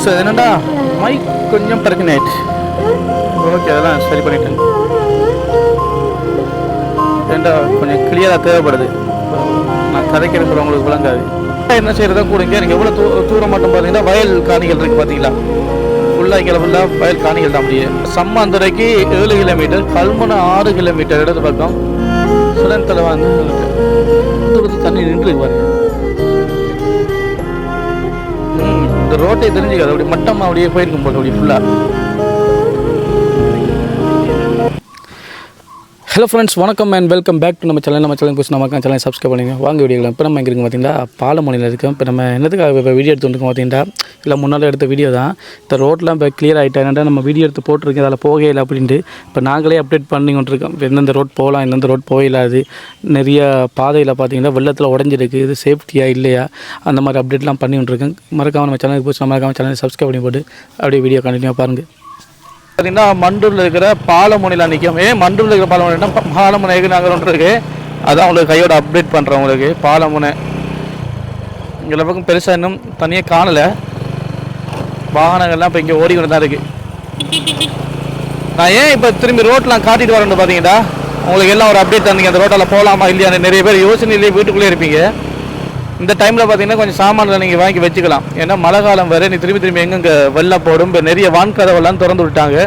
Friends என்னடா? Mic கொஞ்சம் பிரச்சனை ஆயிடுச்சு ஓகே அதெல்லாம் சரி பண்ணிட்டேன். ஏண்டா கொஞ்சம் கிளியராக தேவைப்படுது. நான் கதைக்கிறது உங்களுக்கு விளங்காது. என்ன செய்யறதா கூடுங்க? நீங்கள் எவ்வளோ தூ தூரம் மட்டும் பார்த்தீங்கன்னா வயல் காணிகள் இருக்குது பார்த்தீங்களா ஃபுல்லாக இங்கே ஃபுல்லாக வயல் காணிகள் தான் அப்படியே சம்மாந்துறைக்கு ஏழு கிலோமீட்டர் கல்முனை ஆறு கிலோமீட்டர் இடது பக்கம். சுழன் வந்து தண்ணி நின்று பாருங்க. இந்த ரோட்டை தெரிஞ்சுக்காது. அப்படி மட்டமாக அப்படியே போயிருக்கும் போது அப்படி ஃபுல்லாக ஹலோ ஃப்ரெண்ட்ஸ் வணக்கம் அண்ட் வெல்கம் பேக் டு நம்ம சேனல் நம்ம சேனல் புதுசு நம்ம சேனல் சப்ஸ்கிரைப் பண்ணிங்க வாங்க வீடியோவில் இப்போ நம்ம எங்கே இருக்கு பார்த்தீங்கன்னா பாலமொழியில் இருக்கோம். இப்போ நம்ம என்னதுக்காக இப்போ வீடியோ எடுத்து வந்துருக்கோம் பார்த்தீங்கன்னா இல்லை முன்னால் எடுத்த வீடியோ தான். இந்த ரோட்லாம் இப்போ கிளியர் ஆகிட்டா நம்ம வீடியோ எடுத்து போட்டிருக்கோம். அதில் போகையில் அப்படின்ட்டு. இப்போ நாங்களே அப்டேட் பண்ணி கொண்டிருக்கோம் எந்தெந்த ரோட் போகலாம் எந்தெந்த ரோட் போகலாது நிறைய பாதையில் பார்த்தீங்கன்னா வெள்ளத்தில் உடஞ்சிருக்கு. இது சேஃப்டியாக இல்லையா? அந்த மாதிரி அப்டேட்லாம் பண்ணி கொண்டிருக்கேன் மறக்காமல் நம்ம சேனலுக்கு புதுசு மறக்காமல் சேனலை சப்ஸ்கிரைப் பண்ணி போட்டு அப்படியே வீடியோ கண்டினியூ பாருங்கள் பார்த்தீங்கன்னா மண்டூரில் இருக்கிற பாலமுனையில் நிற்கும் ஏன் மண்டூரில் இருக்கிற பாலமுனைனா பாலமுனை நாங்கள் ஒன்று இருக்குது அதான் உங்களுக்கு கையோட அப்டேட் பண்ணுறேன் உங்களுக்கு. பாலமுனை. இங்கே பக்கம் பெருசாக இன்னும் தனியாக காணலை. வாகனங்கள்லாம் இப்போ இங்கே ஓடிக்கொண்டு தான் இருக்குது நான் ஏன் இப்போ திரும்பி ரோட்லாம் காட்டிட்டு வரேன்னு பார்த்தீங்கன்னா உங்களுக்கு எல்லாம் ஒரு அப்டேட் தந்தீங்க. அந்த ரோட்டால் போகலாமா இல்லையான்னு நிறைய பேர் யோசனையிலேயே வீட்டுக்குள்ளே இருப்பீங்க. இந்த டைமில் பார்த்தீங்கன்னா கொஞ்சம் சாமான்களை நீங்கள் வாங்கி வச்சுக்கலாம். ஏன்னா மழை காலம் வேறு நீ திரும்பி திரும்பி எங்கெங்கே வெள்ளம் போடும் இப்போ நிறைய வான்கதவெல்லாம் திறந்து விட்டாங்க.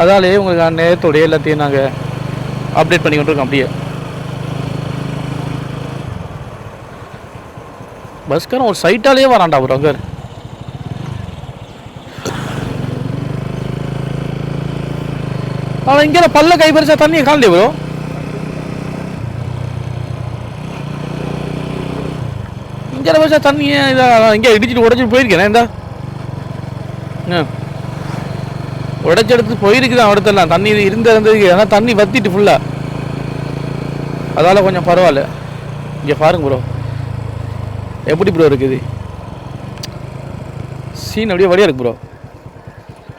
அதாலேயே உங்களுக்கு நான் நேரத்தோடைய எல்லாத்தையும் நாங்கள் அப்டேட் பண்ணிக்கிட்டு இருக்கோம் அப்படியே. பஸ்காரன் ஒரு சைட்டாலேயே வரான்டா ப்ரோ அங்கே ஆனால் இங்கே பல்ல கைப்பறிச்சா தண்ணியை காணலையே வரும் சில வருஷம் தண்ணியை இதாக இங்கே இடிச்சிட்டு உடச்சிட்டு போயிருக்கேன் இந்த. உடச்சி எடுத்து போயிருக்குதான் அடுத்தெல்லாம். தண்ணி இருந்த இருந்ததுக்கு ஆனால் தண்ணி வத்திட்டு ஃபுல்லாக அதால் கொஞ்சம் பரவாயில்ல. இங்கே பாருங்க ப்ரோ எப்படி ப்ரோ இருக்குது? சீன் அப்படியே வழியாக இருக்கு ப்ரோ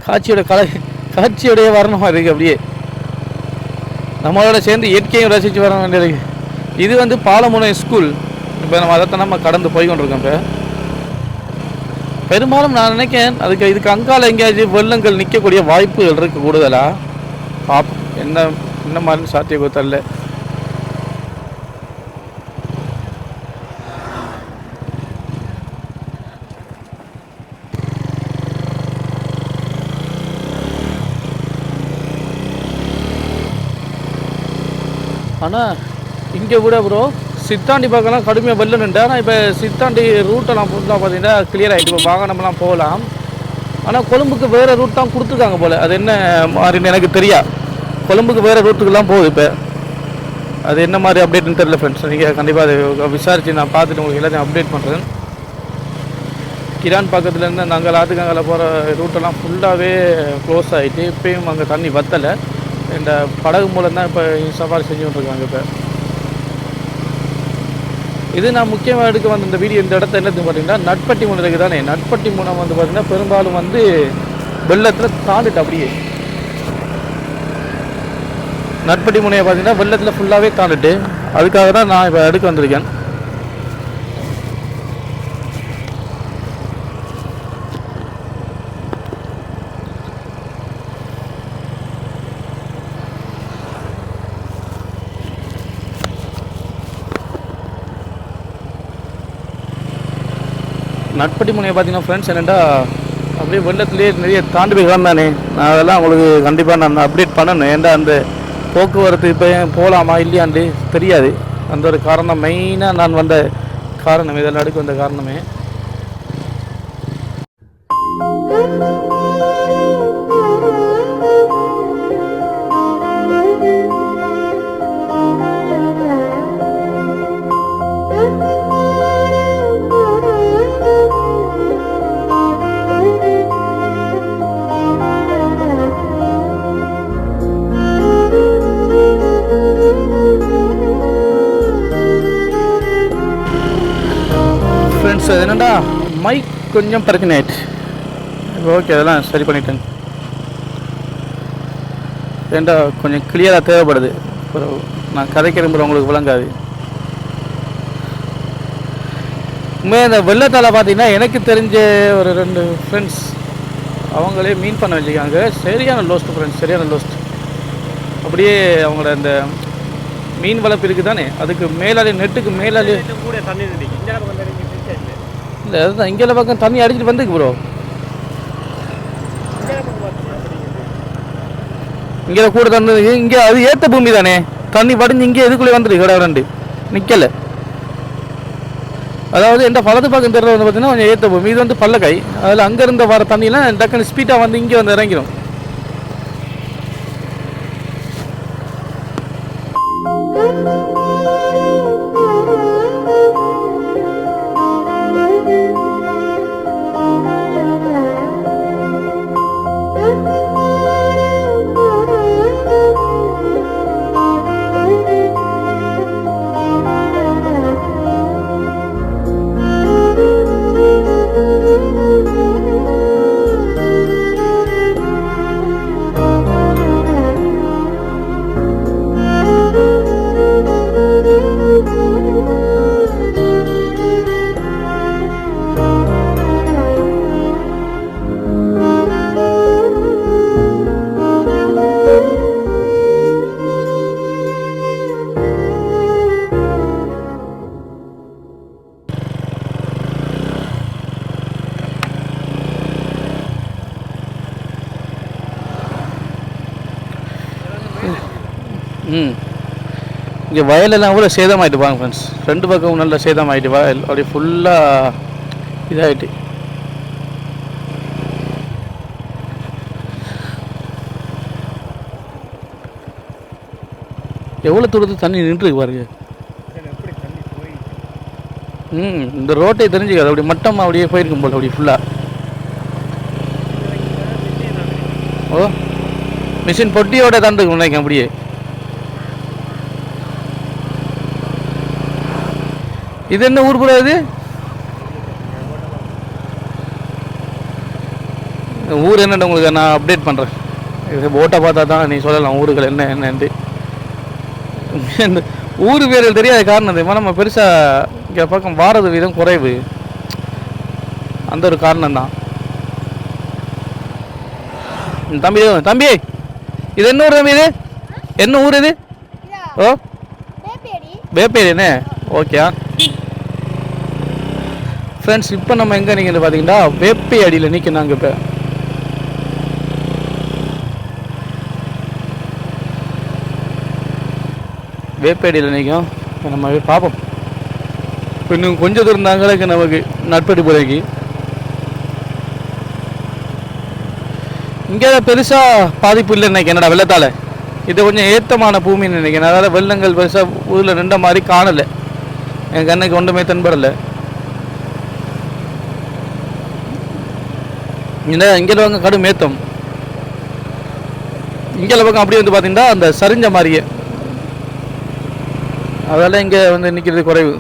காட்சியோட கலை காட்சியோடைய வரணும் இருக்குது அப்படியே? நம்மளோட சேர்ந்து இயற்கையும் ரசித்து வர வேண்டியது இது வந்து பாலமுனை ஸ்கூல் இப்போ நம்ம அதைத்தான் நம்ம கடந்து போய் கொண்டிருக்கோம் இப்போ பெரும்பாலும் நான் நினைக்கிறேன் அதுக்கு இதுக்கு அங்கால எங்கேயாச்சும் வெள்ளங்கள் நிற்கக்கூடிய வாய்ப்புகள் இருக்கு கூடுதலாக பாப் என்ன என்ன மாதிரி சாத்திய தெரியல. ஆனால் இங்கே கூட ப்ரோ சித்தாண்டி பக்கம்லாம் கடுமையாக வெள்ளம் நின்று ஆனால் இப்போ சித்தாண்டி ரூட்டெல்லாம் ஃபுல்லாக பார்த்தீங்கன்னா கிளியர் ஆகிட்டு இப்போ வாகனம்லாம் போகலாம். ஆனால் கொழும்புக்கு வேறு ரூட் தான் கொடுத்துருக்காங்க போல். அது என்ன மாதிரின்னு எனக்கு தெரியா. கொழும்புக்கு வேறு ரூட்டுக்கெல்லாம் போகுது இப்போ. அது என்ன மாதிரி அப்டேட்னு தெரியல ஃப்ரெண்ட்ஸ் நீங்கள் கண்டிப்பாக அதை விசாரித்து நான் பார்த்துட்டு உங்களுக்கு எல்லாத்தையும் அப்டேட் பண்ணுறேன் கிரான் பக்கத்துலேருந்து நாங்கள் ஆத்துக்காங்கல போகிற ரூட்டெல்லாம் ஃபுல்லாகவே க்ளோஸ் ஆகிட்டு இப்போயும் அங்கே தண்ணி வத்தலை. இந்த படகு மூலம் தான் இப்போ சவாரி செஞ்சுட்டு இருக்காங்க இப்போ. இது நான் முக்கியமாக எடுக்க வந்த இந்த வீடியோ இந்த இடத்த என்னது பார்த்தீங்கன்னா நட்பட்டி மூணு இருக்குது தானே நட்பட்டி மூணம் வந்து பார்த்தீங்கன்னா பெரும்பாலும் வந்து வெள்ளத்தில் தாண்டிட்டு அப்படியே. நட்பட்டி முனையை பார்த்தீங்கன்னா வெள்ளத்தில் ஃபுல்லாகவே தாண்டிட்டு அதுக்காக தான் நான் இப்போ எடுக்க வந்திருக்கேன். நட்பட்டி முனையை பார்த்தீங்கன்னா ஃப்ரெண்ட்ஸ் என்னென்னா அப்படியே வெள்ளத்துலேயே நிறைய தாண்டி போய் தானே? நான் அதெல்லாம் உங்களுக்கு கண்டிப்பாக நான் அப்டேட் பண்ணணும். ஏன்டா அந்த போக்குவரத்து இப்போ போகலாமா இல்லையாண்டு தெரியாது. அந்த ஒரு காரணம் மெயினாக நான் வந்த காரணம் இதெல்லாம் அடுக்கு வந்த காரணமே. ஃப்ரெண்ட்ஸ் என்னடா? மைக் கொஞ்சம் பிரச்சனை ஆயிடுச்சு ஓகே அதெல்லாம் சரி பண்ணிட்டேன். ஏண்டா கொஞ்சம் கிளியராக தேவைப்படுது. அப்புறம் நான் கதைக்கிற உங்களுக்கு விளங்காது. உண்மையாக இந்த வெள்ளத்தால் பார்த்தீங்கன்னா எனக்கு தெரிஞ்ச ஒரு ரெண்டு ஃப்ரெண்ட்ஸ் அவங்களே மீன் பண்ண வச்சுருக்காங்க. சரியான லோஸ்ட் ஃப்ரெண்ட்ஸ் சரியான லோஸ்ட் அப்படியே அவங்களோட அந்த மீன் வளர்ப்பு இருக்குது தானே அதுக்கு மேலாலே நெட்டுக்கு மேலாலே கூட தண்ணி நிற்கும் இந்த பக்கம் தண்ணி நிற்கும் இல்லை அதுதான் இங்கே பக்கம் தண்ணி அடிச்சிட்டு வந்துக்கு ப்ரோ இங்கே கூட தண்ணி இங்கே அது ஏற்ற பூமி தானே. தண்ணி படிஞ்சு இங்கே இதுக்குள்ளே வந்துருக்கு கடை ரெண்டு. நிற்கலை அதாவது எந்த வலது பக்கம் தெரியல வந்து பார்த்தீங்கன்னா கொஞ்சம் ஏற்ற பூமி. இது வந்து பல்லக்காய் அதில் அங்கேருந்து வர தண்ணியெலாம் டக்குன்னு ஸ்பீடாக வந்து இங்கே வந்து இறங்கிடும் இங்கே வயலெல்லாம் கூட சேதமாயிட்டு பாருங்க ஃப்ரெண்ட்ஸ் ரெண்டு பக்கமும் நல்லா சேதமாயிட்டு வயல் அப்படியே ஃபுல்லாக இதாகிட்டு எவ்வளோ தூரத்துக்கு தண்ணி நின்றுருக்கு பாருங்க. தண்ணி ம் இந்த ரோட்டை தெரிஞ்சுக்காது. அப்படி மட்டமாக அப்படியே போயிருக்கும் போல் அப்படி ஃபுல்லாக ஓ மிஷின் பொட்டியோட தந்துக்கும் நினைக்கிறேன் அப்படியே. இது என்ன ஊர் கூட இது? ஊர் என்னன்னு உங்களுக்கு நான் அப்டேட் பண்ணுறேன் போட்டை பார்த்தா தான் நீ சொல்லலாம் ஊருகள் என்ன என்னன்ட்டு. ஊர் பேர்கள் தெரியாத காரணம் தெரியுமா? நம்ம பெருசாக இங்கே பக்கம் வாரது வீதம் குறைவு. அந்த ஒரு காரணம் தான். தம்பி தம்பி இது என்ன ஊர் தம்பி இது? என்ன ஊர் இது? ஓ? பேப்பேடி வேப்பேரி என்ன? ஓகே. ஃப்ரெண்ட்ஸ் இப்போ நம்ம எங்கே நிற்கிறது பார்த்தீங்கன்னா வேப்பை அடியில் நிற்கணும் இப்போ. வேப்பேடியில் நிற்கும். இப்ப நம்ம பார்ப்போம். இப்போ இன்னும் கொஞ்சம் தூரம் தாங்களுக்கு நமக்கு. நட்படி போதைக்கு இங்கே பெருசாக பாதிப்பு இல்லை நினைக்கிறேன். என்னடா வெள்ளத்தால்? இது கொஞ்சம் ஏத்தமான பூமின்னு நினைக்கிறேன். அதாவது வெள்ளங்கள் பெருசாக ஊரில் நின்ற மாதிரி காணலை. என் கண்ணுக்கு ஒன்றுமே தென்படலை. இந்த இங்கே வாங்க கடும் மேத்தம் இங்கே பக்கம் அப்படியே வந்து பார்த்தீங்கன்னா அந்த சரிஞ்ச மாதிரியே. அதால் இங்கே வந்து நிற்கிறது குறைவு.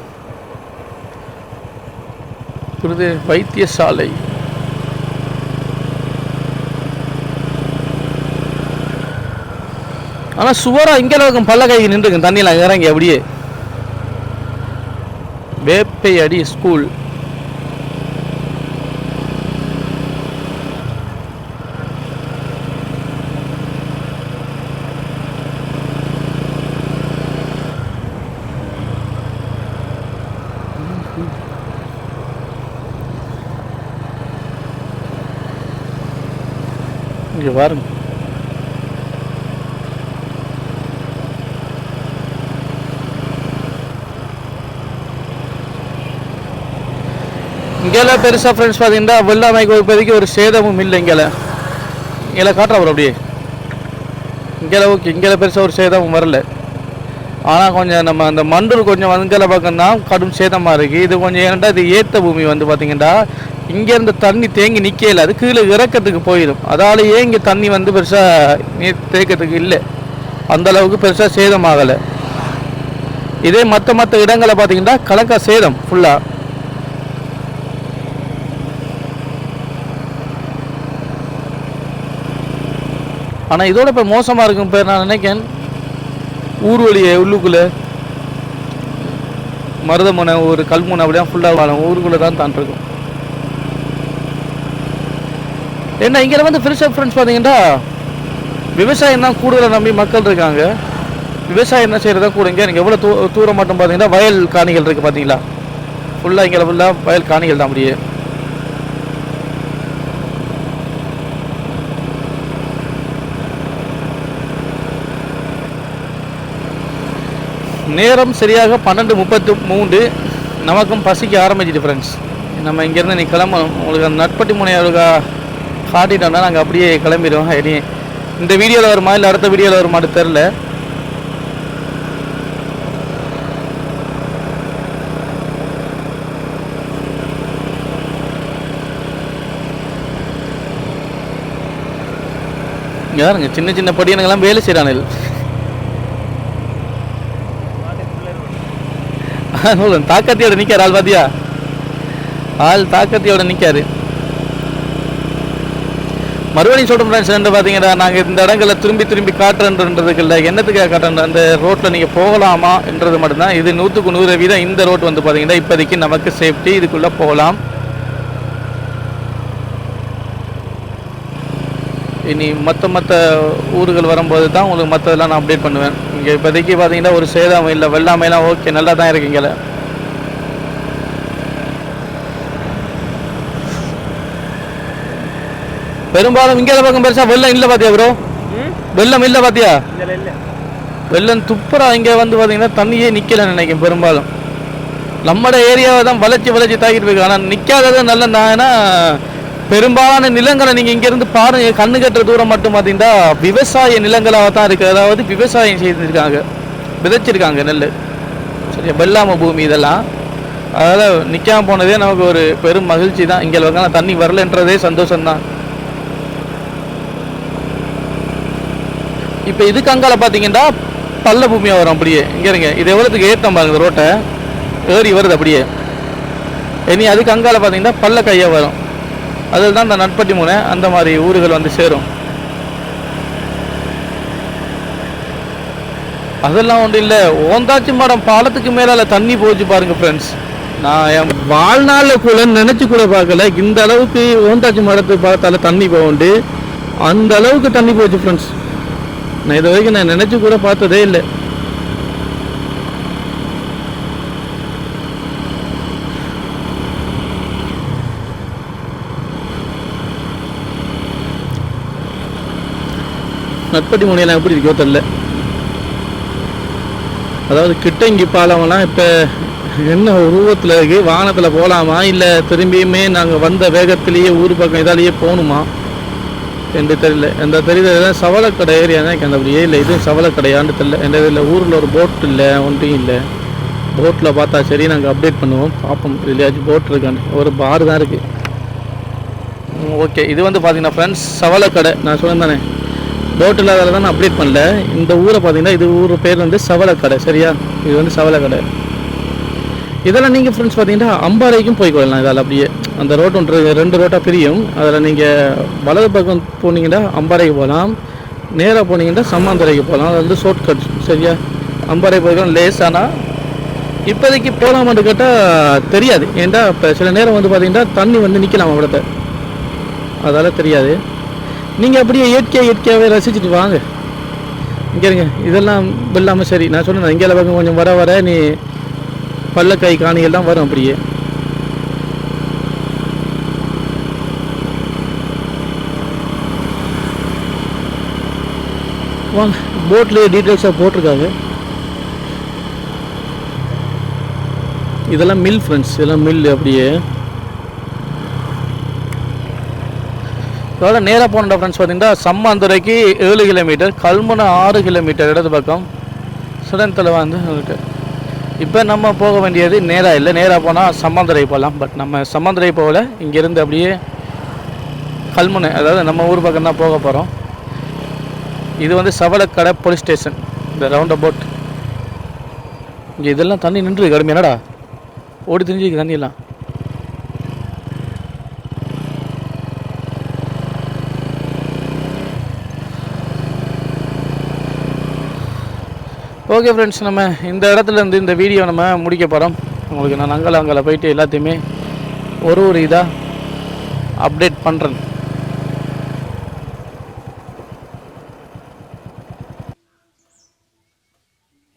இது வைத்தியசாலை. ஆனால் சுவராக இங்கே பக்கம் பல்லக்கை நின்றுருக்கு தண்ணியில் இறங்கி அப்படியே. வேப்பை அடி ஸ்கூல் இங்கே பாருங்க. இங்கெல்லாம் பெருசாக ஃப்ரெண்ட்ஸ் பார்த்தீங்கன்னா வெள்ளாமைக்கு இப்போதைக்கு ஒரு சேதமும் இல்லை இங்கேல இங்கே காட்டுறா அப்படியே. இங்கே ஓகே இங்கே பெருசாக ஒரு சேதமும் வரல. ஆனால் கொஞ்சம் நம்ம அந்த மண்டூர் கொஞ்சம் வங்கல பக்கம்தான் கடும் சேதமாக இருக்குது இது கொஞ்சம் ஏன்டா இது ஏத்த பூமி வந்து பார்த்திங்கன்னா இங்கேருந்து தண்ணி தேங்கி நிற்கல அது கீழே இறக்கத்துக்கு போயிடும். அதாலேயே இங்கே தண்ணி வந்து பெருசாக நீர் தேக்கத்துக்கு இல்லை. அந்த அளவுக்கு பெருசாக சேதமாகலை. இதே மற்ற மற்ற இடங்களை பார்த்தீங்கன்னா கலக்கா சேதம் ஃபுல்லாக ஆனால் இதோட இப்போ மோசமாக இருக்கும் பேர் நான் நினைக்கிறேன். ஊர் வழியே உள்ளுக்குள்ளே. மருதமுனை ஒரு கல்முனை அப்படியே ஃபுல்லாக வாழும். ஊருக்குள்ளே தான் தான் இருக்கும். என்ன இங்கே வந்து ஃப்ரெஷ் ஃப்ரெண்ட்ஸ் பார்த்தீங்கன்னா விவசாயம் தான் கூடுதலாக நம்பி மக்கள் இருக்காங்க. விவசாயம் என்ன செய்கிறதா கூட இங்கே நீங்கள் எவ்வளோ தூ தூரம் மட்டும் பார்த்தீங்கன்னா வயல் காணிகள் இருக்குது பார்த்தீங்களா? ஃபுல்லாக இங்கே ஃபுல்லாக வயல் காணிகள் தான் அப்படியே. நேரம் சரியாக பன்னெண்டு முப்பத்து மூன்று. நமக்கும் பசிக்க ஆரம்பிச்சிட்டு ஃப்ரெண்ட்ஸ் நம்ம இங்கேருந்து நீ கிளம்பணும். உங்களுக்கு அந்த நட்பட்டி முனையாக காட்டிட்டோம்னா நாங்கள் அப்படியே கிளம்பிடுவோம். இனி இந்த வீடியோவில் வருமா இல்லை அடுத்த வீடியோவில் வருமானு தெரில இங்கே பாருங்க சின்ன சின்ன படியனுங்கெல்லாம் வேலை செய்கிறானுகள் தாக்கத்தையோட தாக்கத்தியோட நிற்கார் ஆள் பாத்தியா? ஆள் தாக்கத்தியோட நிற்காரு மறுபடியும் சொல்கிறேன் சேர்ந்து பார்த்தீங்கன்னா நாங்கள் இந்த இடங்களை திரும்பி திரும்பி காட்டுறன்றதுக்கு இல்லை என்னத்துக்காக காட்டுறோம் அந்த ரோட்டில் நீங்கள் போகலாமா என்றது மட்டும்தான். இது நூற்றுக்கு நூறு வீதம் இந்த ரோட் வந்து பார்த்தீங்கன்னா இப்போதைக்கு நமக்கு சேஃப்டி இதுக்குள்ளே போகலாம். இனி மற்ற மற்ற ஊர்கள் வரும்போது தான் உங்களுக்கு மற்றதெல்லாம் நான் அப்டேட் பண்ணுவேன். இங்கே இப்போதைக்கு பார்த்தீங்கன்னா ஒரு சேதம் இல்லை வெள்ளாமையெல்லாம் ஓகே நல்லா தான் இருக்கு இங்கே பெரும்பாலும் இங்கே பக்கம் பெருசா வெள்ளம் இல்லை பார்த்தியா ப்ரோ வெள்ளம் இல்லை இல்லை வெள்ளம் துப்புரா இங்கே வந்து பார்த்தீங்கன்னா தண்ணியே நிற்கல நினைக்கும் பெரும்பாலும். நம்மட ஏரியாவை தான் வளைச்சி வளைச்சி தாக்கிட்டு இருக்கு. ஆனால் நிற்காதது நல்ல நான்னா பெரும்பாலான நிலங்களை நீங்கள் இங்கேருந்து பாருங்க. கண்ணு கட்டுற தூரம் மட்டும் பார்த்தீங்கன்னா விவசாய நிலங்களாக தான் இருக்குது அதாவது விவசாயம் செய்திருக்காங்க. விதைச்சிருக்காங்க நெல் சரியா? வெள்ளாம பூமி இதெல்லாம். அதனால் நிற்காம போனதே நமக்கு ஒரு பெரும் மகிழ்ச்சி தான். இங்கே தண்ணி வரலன்றதே சந்தோஷம்தான். இப்போ இதுக்கு அங்கால பார்த்தீங்கன்னா பள்ள பூமியாக வரும் அப்படியே. இங்கே இருங்க. இது எவ்வளோத்துக்கு ஏற்றம் பாருங்க ரோட்டை. ஏறி வருது அப்படியே. இனி அதுக்கு அங்கால பார்த்தீங்கன்னா பள்ள கையாக வரும். அதில் தான் இந்த நட்பட்டி முனை அந்த மாதிரி ஊர்கள் வந்து சேரும். அதெல்லாம் ஒன்றும் இல்லை. ஓந்தாச்சி மடம் பாலத்துக்கு மேலால தண்ணி போச்சு பாருங்க ஃப்ரெண்ட்ஸ் நான் என் வாழ்நாளில் கூட நினச்சி கூட பார்க்கல. இந்த அளவுக்கு ஓந்தாச்சி மடத்து பார்த்தால தண்ணி போகுண்டு அந்த அளவுக்கு தண்ணி போச்சு ஃப்ரெண்ட்ஸ் நான் இது வரைக்கும் நான் நினச்சி கூட பார்த்ததே இல்லை. நட்பட்டி முனையெல்லாம் எப்படி இருக்கோ தெரில. அதாவது கிட்டங்கி பாலம்லாம் இப்போ என்ன உருவத்தில் இருக்கு? வானத்தில் போகலாமா இல்லை திரும்பியுமே நாங்கள் வந்த வேகத்திலேயே ஊர் பக்கம் இதாலேயே போகணுமா என்று தெரியல. எந்த தெரியல சவளக்கடை ஏரியா தான் எனக்கு அந்த அப்படியே இல்லை இதுவும் சவளக்கடையான்னு தெரியல. எந்த இதில் ஊரில் ஒரு போட் இல்லை ஒன்றும் இல்லை. போட்டில் பார்த்தா சரி நாங்கள் அப்டேட் பண்ணுவோம். பார்ப்போம். இதுலையாச்சும் போட் இருக்கான்னு. ஒரு பார் தான் இருக்குது ஓகே இது வந்து பார்த்தீங்கன்னா ஃப்ரெண்ட்ஸ் சவளக்கடை நான் சொன்னேன் தானே. போட் இல்லாதால தான் நான் அப்டேட் பண்ணல. இந்த ஊரை பார்த்தீங்கன்னா இது ஊர் பேர் வந்து சவளக்கடை சரியா? இது வந்து சவளக்கடை இதெல்லாம் நீங்கள் ஃப்ரெண்ட்ஸ் பார்த்தீங்கன்னா அம்பாறைக்கும் போய் கொள்ளலாம் இதால் அப்படியே. அந்த ரோட் ஒன்று ரெண்டு ரோட்டாக பிரியும். அதில் நீங்கள் வலது பக்கம் போனீங்கன்னா அம்பாறைக்கு போகலாம். நேராக போனீங்கன்னா சம்மாந்துறைக்கு போகலாம். அது வந்து ஷார்ட் கட் சரியா? அம்பாறை போய்க்கலாம் லேஸ் ஆனால் இப்போதைக்கு போகலாமான்னு கேட்டால் தெரியாது. ஏன்டா இப்போ சில நேரம் வந்து பார்த்தீங்கன்னா தண்ணி வந்து நிற்கலாம் அவ்வளோத்த அதால் தெரியாது. நீங்கள் அப்படியே இயற்கையாக இயற்கையாகவே ரசிச்சுட்டு வாங்க. இங்கே இருங்க. இதெல்லாம் இல்லாமல் சரி. நான் சொன்னேன் இங்கே பக்கம் கொஞ்சம் வர வர நீ பள்ளக்காய் காணிகள்லாம் வரும் அப்படியே. வாங்க. போட்லேயே டீட்டெயில்ஸாக போட்டிருக்காங்க. இதெல்லாம் மில் ஃப்ரெண்ட்ஸ் இதெல்லாம் மில் அப்படியே. இதோட நேராக போனோட ஃப்ரெண்ட்ஸ் பார்த்தீங்கன்னா சம்மாந்துறைக்கு ஏழு கிலோமீட்டர் கல்முனை ஆறு கிலோமீட்டர் இடது பக்கம். சுடன்தில் வந்து இருக்கு. இப்போ நம்ம போக வேண்டியது நேராக இல்லை. நேராக போனால் சம்மாந்துறை போகலாம் பட் நம்ம சம்மாந்துறை போகல. இங்கேருந்து அப்படியே கல்முனை அதாவது நம்ம ஊர் பக்கம் தான் போக போகிறோம் இது வந்து சவளக்கடை போலீஸ் ஸ்டேஷன். இந்த ரவுண்ட் அபவுட் இங்கே இதெல்லாம் தண்ணி நின்று கடுமை என்னடா? ஓடி தெரிஞ்சிருக்கு தண்ணியெல்லாம். ஓகே ஃப்ரெண்ட்ஸ் நம்ம இந்த இடத்துல இருந்து இந்த வீடியோ நம்ம முடிக்க போகிறோம் உங்களுக்கு நான் அங்கே அங்கே போயிட்டு எல்லாத்தையுமே ஒரு ஒரு இதாக அப்டேட் பண்ணுறேன்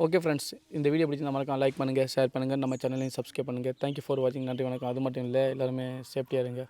ஓகே ஃப்ரெண்ட்ஸ் இந்த வீடியோ பிடிச்சி மறக்காம லைக் பண்ணுங்கள் ஷேர் பண்ணுங்கள் நம்ம சேனலையும் சப்ஸ்கிரைப் பண்ணுங்கள் தேங்க்யூ ஃபார் வாட்சிங் நன்றி வணக்கம். அது மட்டும் இல்லை எல்லாருமே சேஃப்டியாக இருங்க.